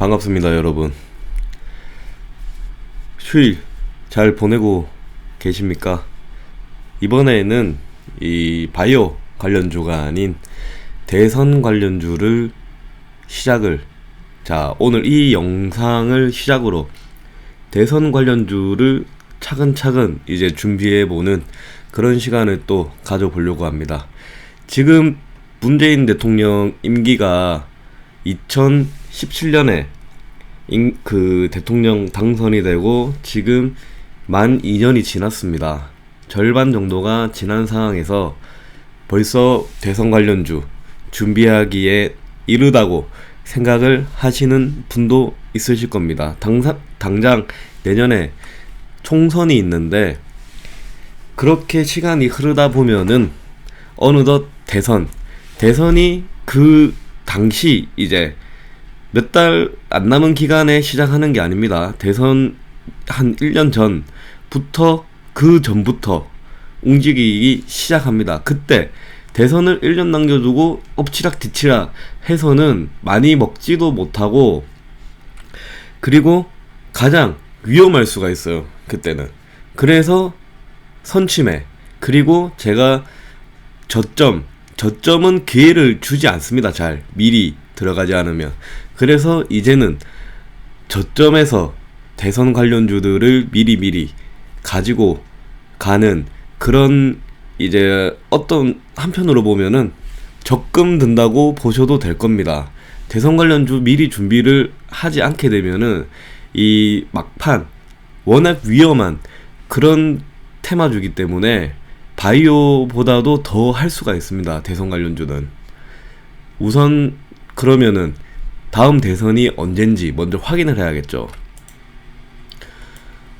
반갑습니다, 여러분. 휴일 잘 보내고 계십니까? 이번에는 이 바이오 관련주가 아닌 대선 관련주를 시작을 자, 오늘 이 영상을 시작으로 대선 관련주를 차근차근 이제 준비해 보는 그런 시간을 또 가져보려고 합니다. 지금 문재인 대통령 임기가 2017년에 인, 그 대통령 당선이 되고 지금 만 2년이 지났습니다. 절반 정도가 지난 상황에서 벌써 대선 관련주 준비하기에 이르다고 생각을 하시는 분도 있으실 겁니다. 당사, 당장 내년에 총선이 있는데 그렇게 시간이 흐르다 보면은 어느덧 대선 대선이 그 당시 이제 몇 달 안 남은 기간에 시작하는 게 아닙니다. 대선 한 1년 전부터 그 전부터 움직이기 시작합니다. 그때 대선을 1년 남겨두고 엎치락 뒤치락 해서는 많이 먹지도 못하고 그리고 가장 위험할 수가 있어요. 그때는. 그래서 선침해. 그리고 제가 저점, 저점은 기회를 주지 않습니다. 잘. 미리 들어가지 않으면. 그래서 이제는 저점에서 대선 관련주들을 미리미리 가지고 가는 그런 이제 어떤 한편으로 보면은 적금 든다고 보셔도 될 겁니다. 대선 관련주 미리 준비를 하지 않게 되면은 이 막판 워낙 위험한 그런 테마주기 때문에 바이오보다도 더 할 수가 있습니다. 대선 관련주는. 우선 그러면은 다음 대선이 언젠지 먼저 확인을 해야겠죠.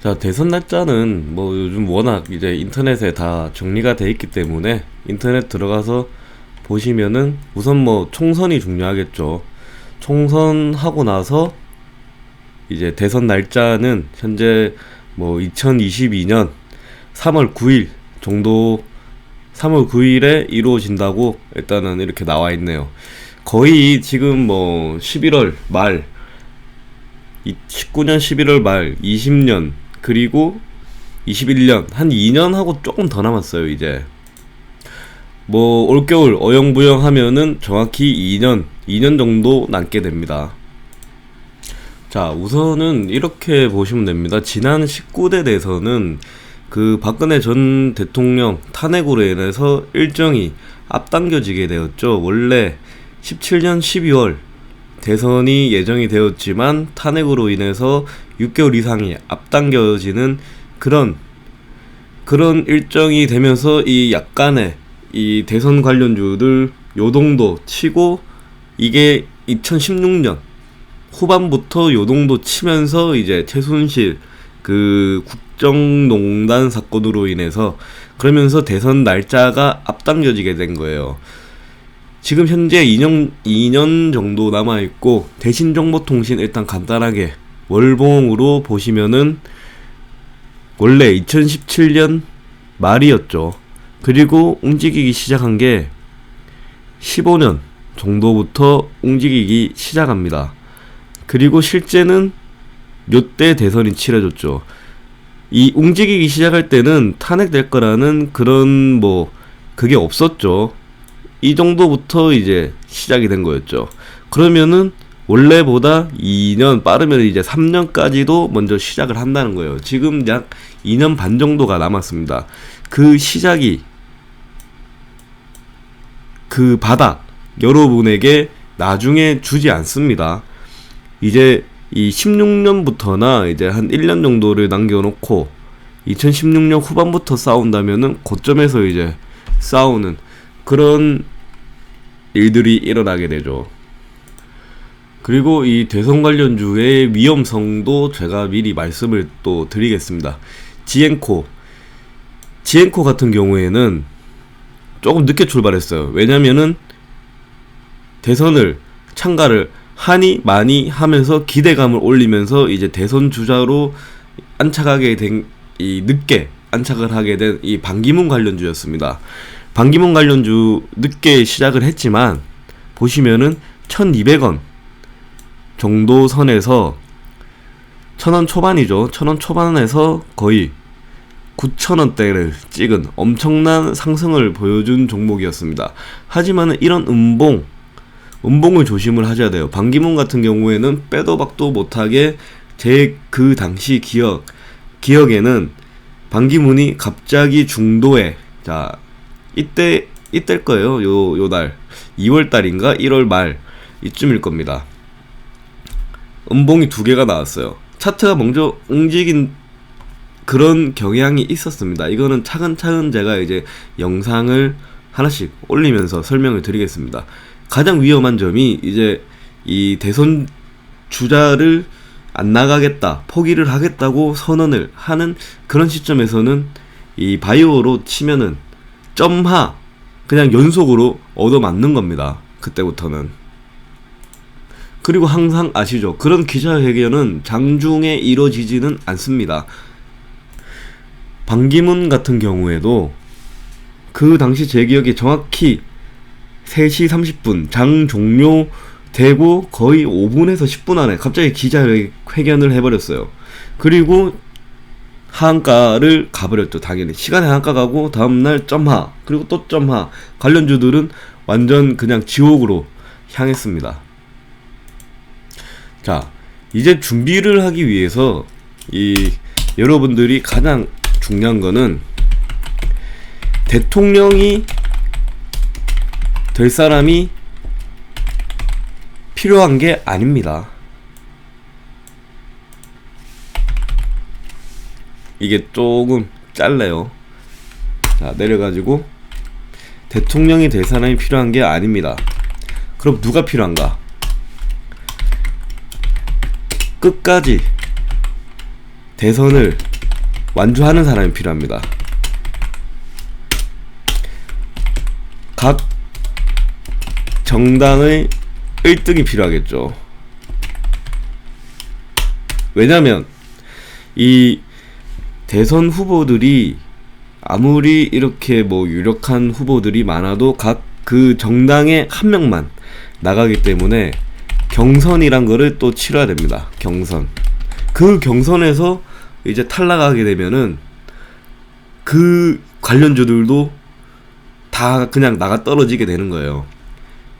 자, 대선 날짜는 뭐 요즘 워낙 이제 인터넷에 다 정리가 돼 있기 때문에 인터넷 들어가서 보시면은 우선 뭐 총선이 중요하겠죠. 총선하고 나서 이제 대선 날짜는 현재 뭐 2022년 3월 9일 정도 3월 9일에 이루어진다고 일단은 이렇게 나와 있네요. 거의 지금 뭐 11월 말 19년 11월 말 20년 그리고 21년 한 2년 하고 조금 더 남았어요 이제. 뭐 올겨울 어영부영 하면은 정확히 2년 2년 정도 남게 됩니다. 자 우선은 이렇게 보시면 됩니다. 지난 19대 대선은 그 박근혜 전 대통령 탄핵으로 인해서 일정이 앞당겨지게 되었죠. 원래 17년 12월 대선이 예정이 되었지만 탄핵으로 인해서 6개월 이상이 앞당겨지는 그런 그런 일정이 되면서 이 약간의 이 대선 관련주들 요동도 치고 이게 2016년 후반부터 요동도 치면서 이제 최순실 그 국정농단 사건으로 인해서 그러면서 대선 날짜가 앞당겨지게 된 거예요. 지금 현재 2년, 2년 정도 남아있고, 대신 정보통신 일단 간단하게 월봉으로 보시면은, 원래 2017년 말이었죠. 그리고 움직이기 시작한 게 15년 정도부터 움직이기 시작합니다. 그리고 실제는 요때 대선이 치러졌죠. 이 움직이기 시작할 때는 탄핵될 거라는 그런 뭐 그게 없었죠. 이 정도부터 이제 시작이 된 거였죠. 그러면은 원래보다 2년 빠르면 이제 3년까지도 먼저 시작을 한다는 거예요. 지금 약 2년 반 정도가 남았습니다. 그 시작이 그 바닥 여러분에게 나중에 주지 않습니다. 이제 이 16년부터나 이제 한 1년 정도를 남겨놓고 2016년 후반부터 싸운다면은 고점에서 이제 싸우는 그런 일들이 일어나게 되죠. 그리고 이 대선 관련 주의 위험성도 제가 미리 말씀을 또 드리겠습니다. 지엔코. 지엔코 같은 경우에는 조금 늦게 출발했어요. 왜냐면은 대선을 참가를 하니 많이 하면서 기대감을 올리면서 이제 대선 주자로 안착하게 된 이 늦게 안착을 하게 된 이 반기문 관련주였습니다. 반기문 관련주 늦게 시작을 했지만 보시면은 1200원 정도 선에서 천원 초반이죠. 천원 초반에서 거의 9천원대를 찍은 엄청난 상승을 보여준 종목이었습니다. 하지만 이런 음봉, 음봉을 조심을 하셔야 돼요. 반기문 같은 경우에는 빼도 박도 못하게 제 그 당시 기억, 기억에는 반기문이 갑자기 중도에, 자, 이때, 이때일 거예요. 요, 요 달. 2월 달인가? 1월 말. 이쯤일 겁니다. 음봉이 두 개가 나왔어요. 차트가 먼저 움직인 그런 경향이 있었습니다. 이거는 차근차근 제가 이제 영상을 하나씩 올리면서 설명을 드리겠습니다. 가장 위험한 점이 이제 이 대선 주자를 안 나가겠다, 포기를 하겠다고 선언을 하는 그런 시점에서는 이 바이오로 치면은 점하 그냥 연속으로 얻어맞는 겁니다. 그때부터는. 그리고 항상 아시죠? 그런 기자회견은 장중에 이루어지지는 않습니다. 반기문 같은 경우에도 그 당시 제 기억에 정확히 3시 30분 장 종료 되고 거의 5분에서 10분 안에 갑자기 기자회견을 해버렸어요. 그리고 하한가를 가버렸죠. 당연히 시간에 하한가 가고 다음날 점하 그리고 또 점하 관련주들은 완전 그냥 지옥으로 향했습니다. 자 이제 준비를 하기 위해서 이 여러분들이 가장 중요한 거는 대통령이 될 사람이 필요한 게 아닙니다. 이게 조금 짧네요. 자, 내려가지고 대통령이 될 사람이 필요한 게 아닙니다. 그럼 누가 필요한가? 끝까지 대선을 완주하는 사람이 필요합니다. 각 정당의 1등이 필요하겠죠. 왜냐면 이 대선 후보들이 아무리 이렇게 뭐 유력한 후보들이 많아도 각 그 정당에 한 명만 나가기 때문에 경선이란 거를 또 치러야 됩니다. 경선. 그 경선에서 이제 탈락하게 되면은 그 관련주들도 다 그냥 나가 떨어지게 되는 거예요.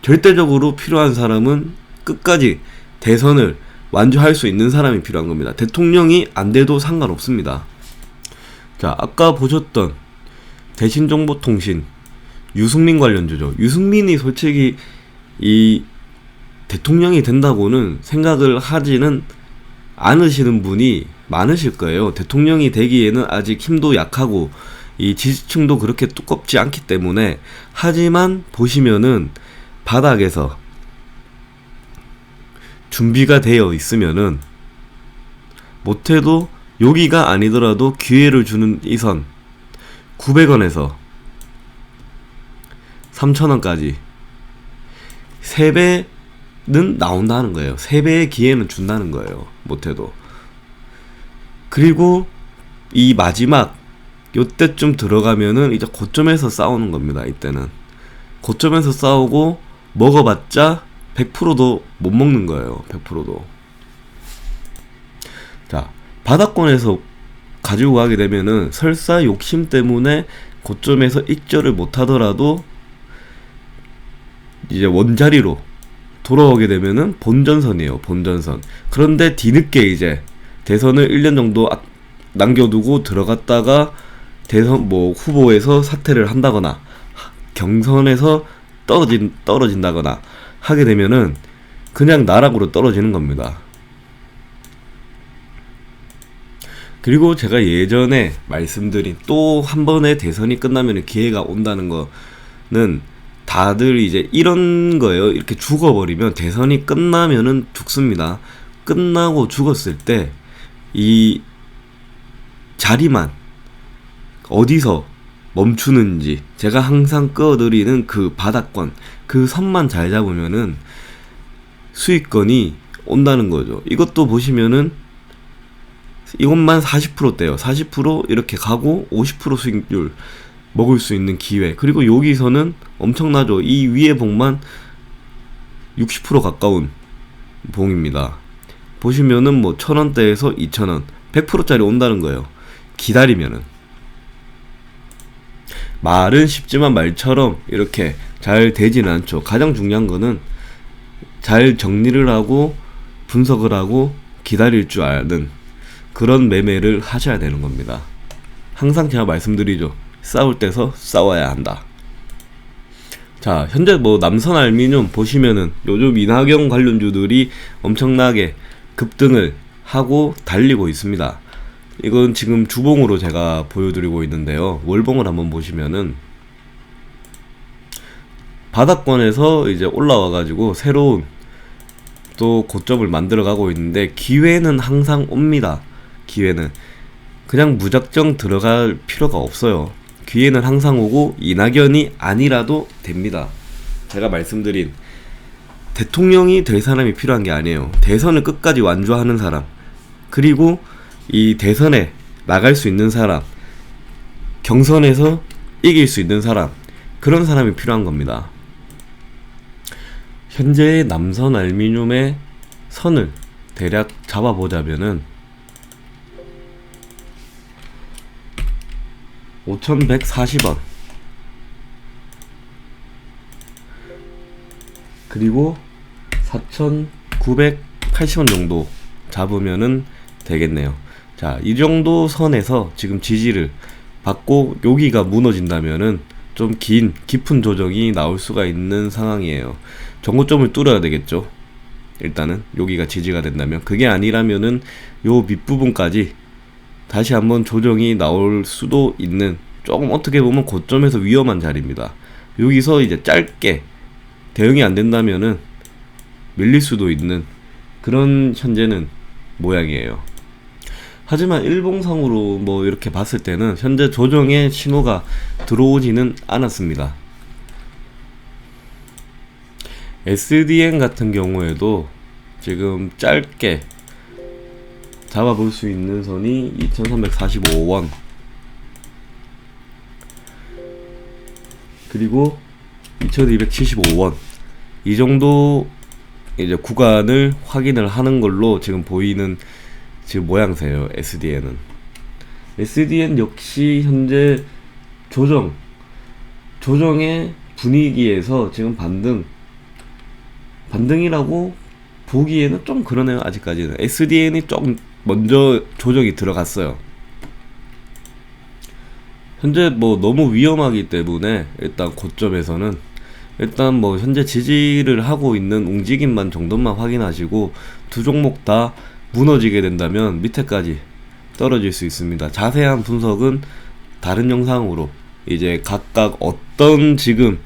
절대적으로 필요한 사람은 끝까지 대선을 완주할 수 있는 사람이 필요한 겁니다. 대통령이 안 돼도 상관없습니다. 자, 아까 보셨던 대신정보통신 유승민 관련주죠. 유승민이 솔직히 이 대통령이 된다고는 생각을 하지는 않으시는 분이 많으실 거예요. 대통령이 되기에는 아직 힘도 약하고 이 지지층도 그렇게 두껍지 않기 때문에 하지만 보시면은 바닥에서 준비가 되어 있으면은 못해도 여기가 아니더라도 기회를 주는 이 선 900원에서 3,000원까지 3배는 나온다는 거예요. 3배의 기회는 준다는 거예요. 못해도. 그리고 이 마지막 요때쯤 들어가면은 이제 고점에서 싸우는 겁니다. 이때는 고점에서 싸우고 먹어봤자 100%도 못 먹는 거예요. 100%도. 자, 바닥권에서 가지고 가게 되면은 설사 욕심 때문에 고점에서 익절을 못 하더라도 이제 원자리로 돌아오게 되면은 본전선이에요. 본전선. 그런데 뒤늦게 이제 대선을 1년 정도 남겨두고 들어갔다가 대선 뭐 후보에서 사퇴를 한다거나 경선에서 떨어진 떨어진다거나 하게 되면은 그냥 나락으로 떨어지는 겁니다. 그리고 제가 예전에 말씀드린 또 한 번의 대선이 끝나면 기회가 온다는 거는 다들 이제 이런 거예요. 이렇게 죽어버리면 대선이 끝나면은 죽습니다. 끝나고 죽었을 때 이 자리만 어디서 멈추는지 제가 항상 끌어들이는 그 바닥권 그 선만 잘 잡으면은 수익권이 온다는 거죠. 이것도 보시면은 이것만 40%대요. 40% 이렇게 가고 50% 수익률 먹을 수 있는 기회. 그리고 여기서는 엄청나죠. 이 위에 복만 60% 가까운 봉입니다. 보시면은 뭐 천원대에서 이천원 100%짜리 온다는 거예요. 기다리면은 말은 쉽지만 말처럼 이렇게 잘 되지는 않죠. 가장 중요한 거는 잘 정리를 하고 분석을 하고 기다릴 줄 아는 그런 매매를 하셔야 되는 겁니다. 항상 제가 말씀드리죠. 싸울 때서 싸워야 한다. 자, 현재 뭐 남선 알미늄 보시면은 요즘 이낙연 관련주들이 엄청나게 급등을 하고 달리고 있습니다. 이건 지금 주봉으로 제가 보여드리고 있는데요. 월봉을 한번 보시면은 바닥권에서 이제 올라와 가지고 새로운 또 고점을 만들어 가고 있는데 기회는 항상 옵니다. 기회는 그냥 무작정 들어갈 필요가 없어요. 기회는 항상 오고 이낙연이 아니라도 됩니다. 제가 말씀드린 대통령이 될 사람이 필요한 게 아니에요. 대선을 끝까지 완주하는 사람. 그리고 이 대선에 나갈 수 있는 사람. 경선에서 이길 수 있는 사람. 그런 사람이 필요한 겁니다. 현재의 남선 알미늄의 선을 대략 잡아보자면은 5140원. 그리고 4980원 정도 잡으면은 되겠네요. 자 이 정도 선에서 지금 지지를 받고 여기가 무너진다면은 좀 긴 깊은 조정이 나올 수가 있는 상황이에요. 정고점을 뚫어야 되겠죠. 일단은 여기가 지지가 된다면. 그게 아니라면은 요 밑부분까지 다시 한번 조정이 나올 수도 있는 조금 어떻게 보면 고점에서 위험한 자리입니다. 여기서 이제 짧게 대응이 안 된다면은 밀릴 수도 있는 그런 현재는 모양이에요. 하지만 일봉상으로 뭐 이렇게 봤을 때는 현재 조정의 신호가 들어오지는 않았습니다. SDN 같은 경우에도 지금 짧게 잡아볼 수 있는 선이 2345원. 그리고 2275원. 이 정도 이제 구간을 확인을 하는 걸로 지금 보이는 지금 모양새예요 SDN은. SDN 역시 현재 조정 조정의 분위기에서 지금 반등 반등이라고 보기에는 좀 그러네요 아직까지는. SDN이 좀 먼저 조정이 들어갔어요 현재 뭐 너무 위험하기 때문에 일단 고점에서는 일단 뭐 현재 지지를 하고 있는 움직임만 정도만 확인하시고 두 종목 다 무너지게 된다면 밑에까지 떨어질 수 있습니다. 자세한 분석은 다른 영상으로 이제 각각 어떤 지금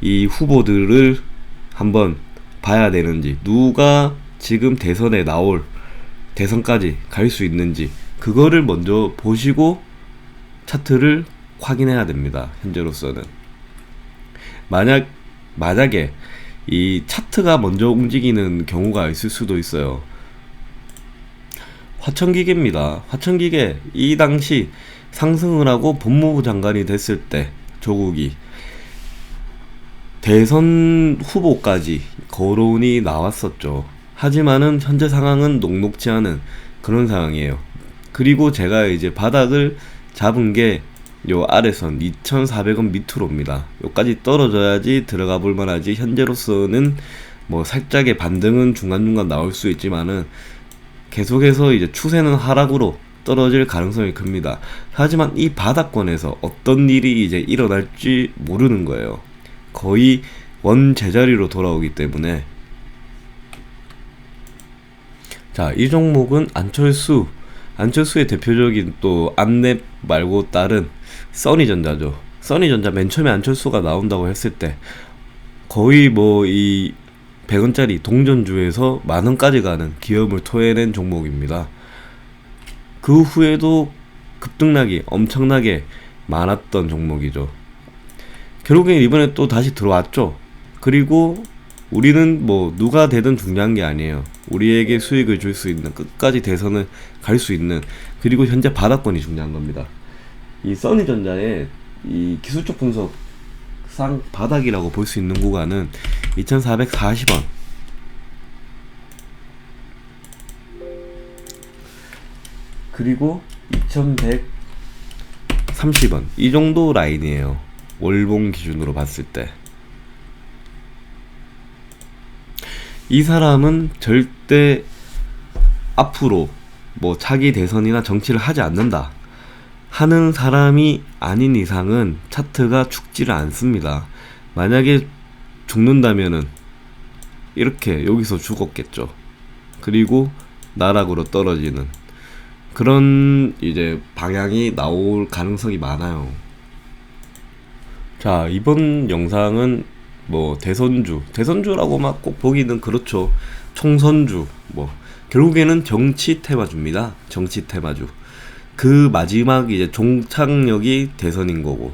이 후보들을 한번 봐야 되는지 누가 지금 대선에 나올 대선까지 갈 수 있는지 그거를 먼저 보시고 차트를 확인해야 됩니다. 현재로서는 만약 만약에 이 차트가 먼저 움직이는 경우가 있을 수도 있어요. 화천기계입니다. 화천기계 이 당시 상승을 하고 법무부 장관이 됐을 때 조국이 대선 후보까지 거론이 나왔었죠. 하지만은 현재 상황은 녹록지 않은 그런 상황이에요. 그리고 제가 이제 바닥을 잡은 게 요 아래선 2,400원 밑으로입니다. 요까지 떨어져야지 들어가 볼 만하지 현재로서는 뭐 살짝의 반등은 중간중간 나올 수 있지만은 계속해서 이제 추세는 하락으로 떨어질 가능성이 큽니다. 하지만 이 바닥권에서 어떤 일이 이제 일어날지 모르는 거예요. 거의 원 제자리로 돌아오기 때문에 자, 이 종목은 안철수 안철수의 대표적인 또 안랩 말고 다른 써니전자죠. 써니전자 맨 처음에 안철수가 나온다고 했을 때 거의 뭐 이 100원짜리 동전주에서 만원까지 가는 기업을 토해낸 종목입니다. 그 후에도 급등락이 엄청나게 많았던 종목이죠. 결국엔 이번에 또 다시 들어왔죠. 그리고 우리는 뭐 누가 되든 중요한 게 아니에요. 우리에게 수익을 줄 수 있는 끝까지 대선을 갈 수 있는 그리고 현재 바닥권이 중요한 겁니다. 이 써니전자의 이 기술적 분석상 바닥이라고 볼 수 있는 구간은 2,440원. 그리고 2,130원. 이 정도 라인이에요. 월봉 기준으로 봤을 때. 이 사람은 절대 앞으로 뭐 차기 대선이나 정치를 하지 않는다 하는 사람이 아닌 이상은 차트가 죽지를 않습니다. 만약에 죽는다면은 이렇게 여기서 죽었겠죠. 그리고 나락으로 떨어지는 그런 이제 방향이 나올 가능성이 많아요. 자, 이번 영상은 뭐 대선주, 대선주라고 막 꼭 보기는 그렇죠. 총선주, 뭐 결국에는 정치 테마주입니다. 정치 테마주. 그 마지막 이제 종착역이 대선인 거고.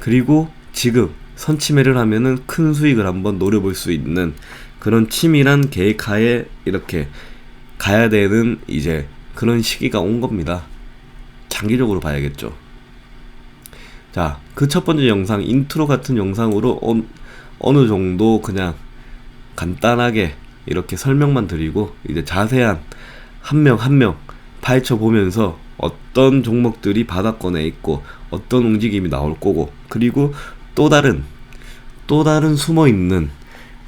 그리고 지금 선침해를 하면은 큰 수익을 한번 노려볼 수 있는 그런 치밀한 계획하에 이렇게 가야 되는 이제 그런 시기가 온 겁니다. 장기적으로 봐야겠죠. 자, 그 첫 번째 영상, 인트로 같은 영상으로 어, 어느 정도 그냥 간단하게 이렇게 설명만 드리고, 이제 자세한 한 명 한 명 파헤쳐 보면서 어떤 종목들이 바닥권에 있고, 어떤 움직임이 나올 거고, 그리고 또 다른, 또 다른 숨어 있는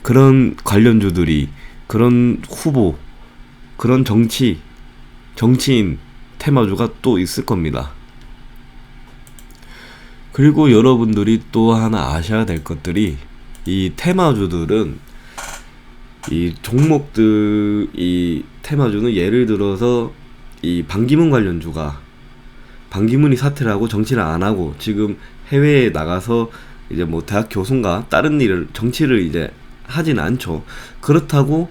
그런 관련주들이, 그런 후보, 그런 정치, 정치인 테마주가 또 있을 겁니다. 그리고 여러분들이 또 하나 아셔야 될 것들이 이 테마주들은 이 종목들 이 테마주는 예를 들어서 이 반기문 관련 주가 반기문이 사퇴를 하고 정치를 안 하고 지금 해외에 나가서 이제 뭐 대학 교수인가 다른 일을 정치를 이제 하진 않죠. 그렇다고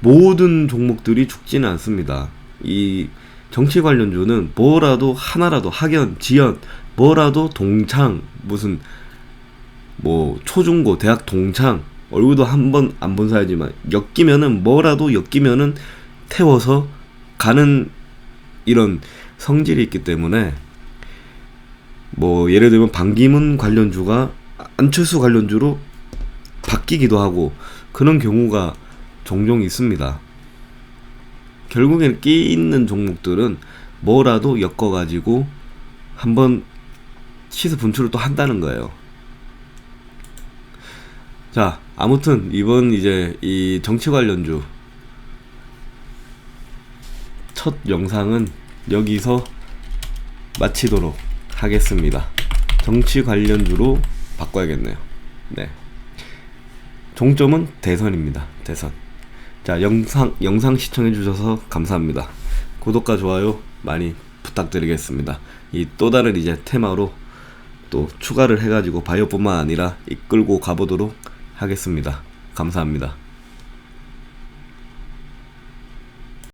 모든 종목들이 죽지는 않습니다. 이 정치 관련주는 뭐라도 하나라도 학연, 지연, 뭐라도 동창 무슨 뭐 초중고 대학 동창 얼굴도 한 번 안 본 사이지만 엮이면은 뭐라도 엮이면은 태워서 가는 이런 성질이 있기 때문에 뭐 예를 들면 반기문 관련주가 안철수 관련주로 바뀌기도 하고 그런 경우가 종종 있습니다. 결국엔 끼 있는 종목들은 뭐라도 엮어가지고 한번 시세 분출을 또 한다는 거예요. 자, 아무튼 이번 이제 이 정치 관련주 첫 영상은 여기서 마치도록 하겠습니다. 정치 관련주로 바꿔야겠네요. 네. 종점은 대선입니다. 대선. 자, 영상 영상 시청해 주셔서 감사합니다. 구독과 좋아요 많이 부탁드리겠습니다. 이 또 다른 이제 테마로 또 추가를 해가지고 바이오뿐만 아니라 이끌고 가보도록 하겠습니다. 감사합니다.